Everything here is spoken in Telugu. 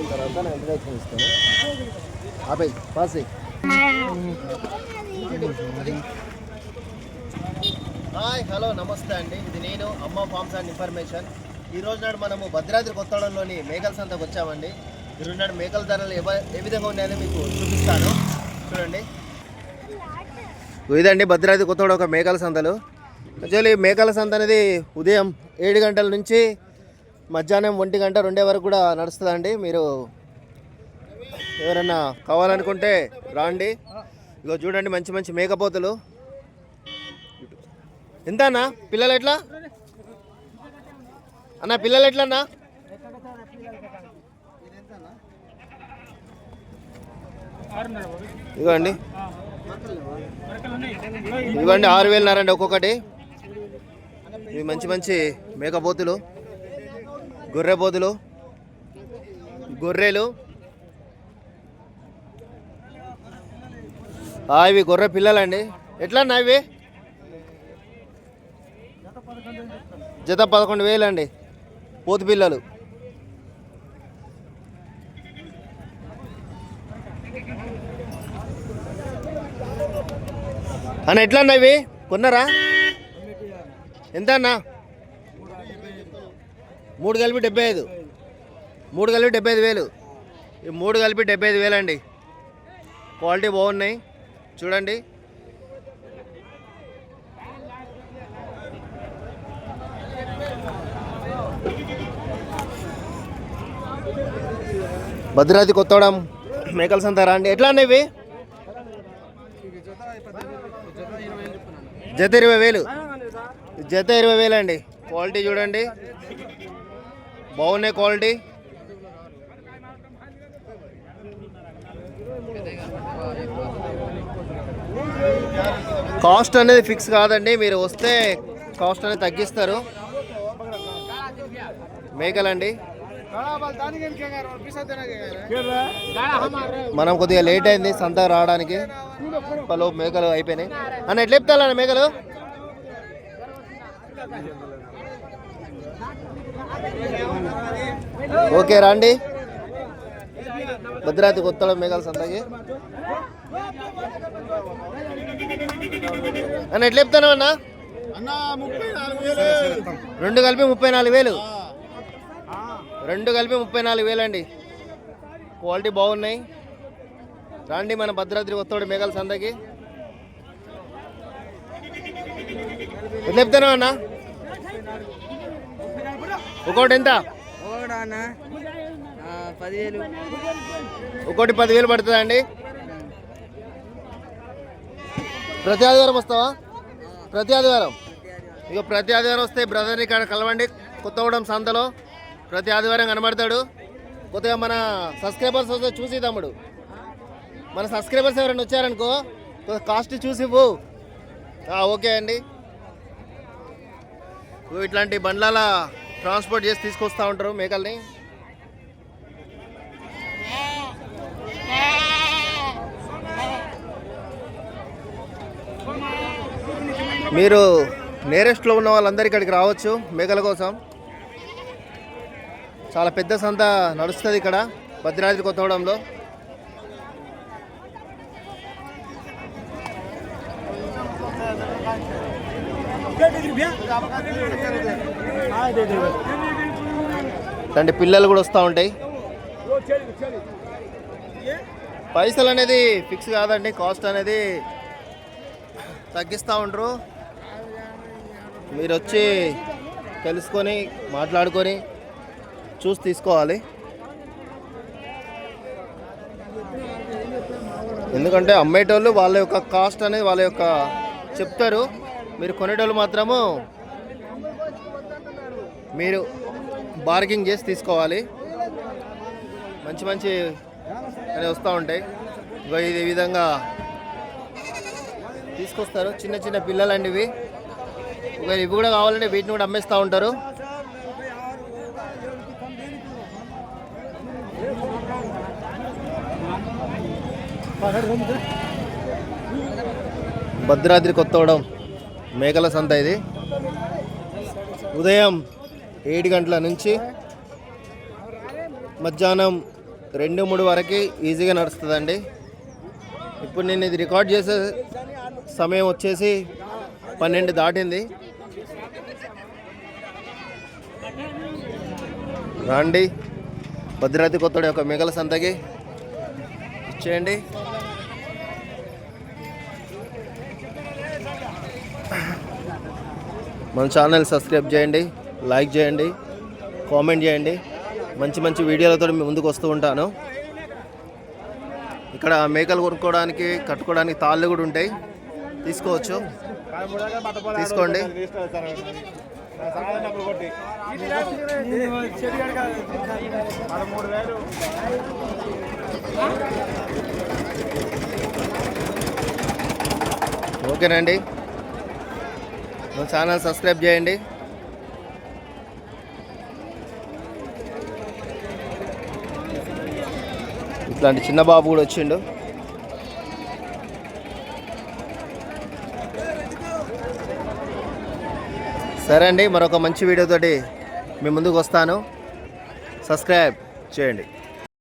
ఆపిన తర్వాత నేను ఇంట్రడక్షన్ ఇస్తాను. ఆపేయి పాస్ హాయ్ హలో నమస్తే అండి. ఇది నేను అమ్మ ఫార్మ్స్ అండ్ ఇన్ఫర్మేషన్. ఈ రోజు నాడు మనము భద్రాద్రి కొత్తగూడెంలోని మేకల సంతకు వచ్చామండి. ఈ రోజు నాడు మేకల ధరలు ఏ విధంగా ఉన్నాయని మీకు చూపిస్తాను. చూడండి. ఇదండి భద్రాద్రి కొత్తగూడెం ఒక మేకల సంతలు. యాక్చువల్లీ మేకల సంత అనేది ఉదయం ఏడు గంటల నుంచి మధ్యాహ్నం ఒంటి గంట రెండే వరకు కూడా నడుస్తుందండి. మీరు ఎవరన్నా కావాలనుకుంటే రాండి. ఇగో చూడండి మంచి మంచి మేకపోతులు ఎంత అన్న? పిల్లలు ఎట్లా? అన్న పిల్లలు ఎట్లా అన్న? ఇగోండి. ఇవ్వండి ఆరు వేలున్నారండి ఒక్కొక్కటి. ఇవి మంచి మంచి మేకపోతులు గొర్రె పోతులు గొర్రెలు ఇవి గొర్రె పిల్లలండి. ఎట్లా అన్నా ఇవి? జత పదకొండు వేలు అండి పోతు పిల్లలు. అన్న ఎట్లా అన్న ఇవి? కొన్నారా? ఎంత అన్నా మూడు కలిపి డెబ్బై ఐదు. మూడు కలిపి డెబ్బై ఐదు వేలు. ఈ మూడు కలిపి డెబ్బై ఐదు వేలు అండి క్వాలిటీ బాగున్నాయి. చూడండి. భద్రాద్రి కొత్తవడం మేకల సంతారా అండి. ఎట్లా అండి ఇవి? జత ఇరవై వేలు. జత ఇరవై వేలు. అండి క్వాలిటీ చూడండి. బాగున్నాయి క్వాలిటీ? కాస్ట్ అనేది ఫిక్స్ కాదండి మీరు వస్తే కాస్ట్ అనేది తగ్గిస్తారు. మేకలండి. మనం కొద్దిగా లేట్ అయింది సంత రావడానికి. పలు మేకలు అయిపోయినాయి. అన్న ఎట్లా చెప్తాను మేకలు? ఓకే రండి. భద్రాద్రి కొత్తలో మేఘాల సంతకి. అన్న ఎట్లా చెప్తాను అన్న? రెండు కలిపి ముప్పై నాలుగు వేలు. రెండు కలిపి ముప్పై నాలుగు వేలు అండి. క్వాలిటీ బాగున్నాయి. రండి మన భద్రాద్రి కొత్తోడి మేఘాల సంతకి. ఎట్లా చెప్తాను అన్న? ఒకటి ఎంత ఒకటి పదివేలు. పడుతుందా అండి ప్రతి ఆదివారం వస్తావా? ప్రతి ఆదివారం? ఇక ప్రతి ఆదివారం వస్తే బ్రదర్ని ఇక్కడ కలవండి. కొత్తగూడెం సంతలో ప్రతి ఆదివారం కనబడతాడు. కొత్తగా మన సబ్స్క్రైబర్స్ వస్తే చూసి తమ్ముడు. మన సబ్స్క్రైబర్స్ ఎవరైనా వచ్చారనుకో కొద్దిగా కాస్ట్ చూసి ఆ, ఓకే అండి. ఇట్లాంటి బండ్లాల ట్రాన్స్పోర్ట్ చేసి తీసుకొస్తూ ఉంటారు మేకల్ని. మీరు నేరెస్ట్లో ఉన్న వాళ్ళందరూ ఇక్కడికి రావచ్చు మేకల కోసం. చాలా పెద్ద సంత నడుస్తుంది ఇక్కడ భద్రాద్రి కొత్తగూడెంలో. ఇలాంటి పిల్లలు కూడా వస్తూ ఉంటాయి. పైసలు అనేది ఫిక్స్ కాదండి కాస్ట్ అనేది తగ్గిస్తూ ఉంటారు మీరు వచ్చి తెలుసుకొని మాట్లాడుకొని చూసి తీసుకోవాలి. ఎందుకంటే అమ్మేటోళ్ళు వాళ్ళ యొక్క కాస్ట్ అనేది వాళ్ళ యొక్క చెప్తారు. మీరు కొనేటోళ్ళు మాత్రము మీరు బార్గింగ్ చేసి తీసుకోవాలి. మంచి మంచి అని వస్తూ ఉంటాయి. ఇగో విధంగా తీసుకొస్తారు. చిన్న చిన్న పిల్లలండి ఇవి ఒకవేళ ఇవి కూడా కావాలంటే వీటిని కూడా అమ్మేస్తూ ఉంటారు. భద్రాద్రి కొత్తవడం మేకల సంత ఇది. ఉదయం ఏడు గంటల నుంచి మధ్యాహ్నం రెండు మూడు వరకు ఈజీగా నడుస్తుందండి. ఇప్పుడు నేను ఇది రికార్డ్ చేసే సమయం వచ్చేసి పన్నెండు దాటింది. రండి. భద్రాద్రి కొత్తడి ఒక మిగల సంతకి ఇచ్చేయండి. మన ఛానల్ సబ్స్క్రైబ్ చేయండి. లైక్ చేయండి కామెంట్ చేయండి. మంచి మంచి వీడియోలతో ముందుకు వస్తూ ఉంటాను. ఇక్కడ మేకలు కొనుక్కోవడానికి కట్టుకోవడానికి తాళ్ళు కూడా ఉంటాయి. తీసుకోవచ్చు. తీసుకోండి. ఓకేనండి. మా ఛానల్ సబ్స్క్రైబ్ చేయండి. ఇట్లాంటి చిన్న బాబు కూడా వచ్చిండు. సరే అండి మరొక మంచి వీడియోతోటి మీ ముందుకు వస్తాను. సబ్స్క్రైబ్ చేయండి.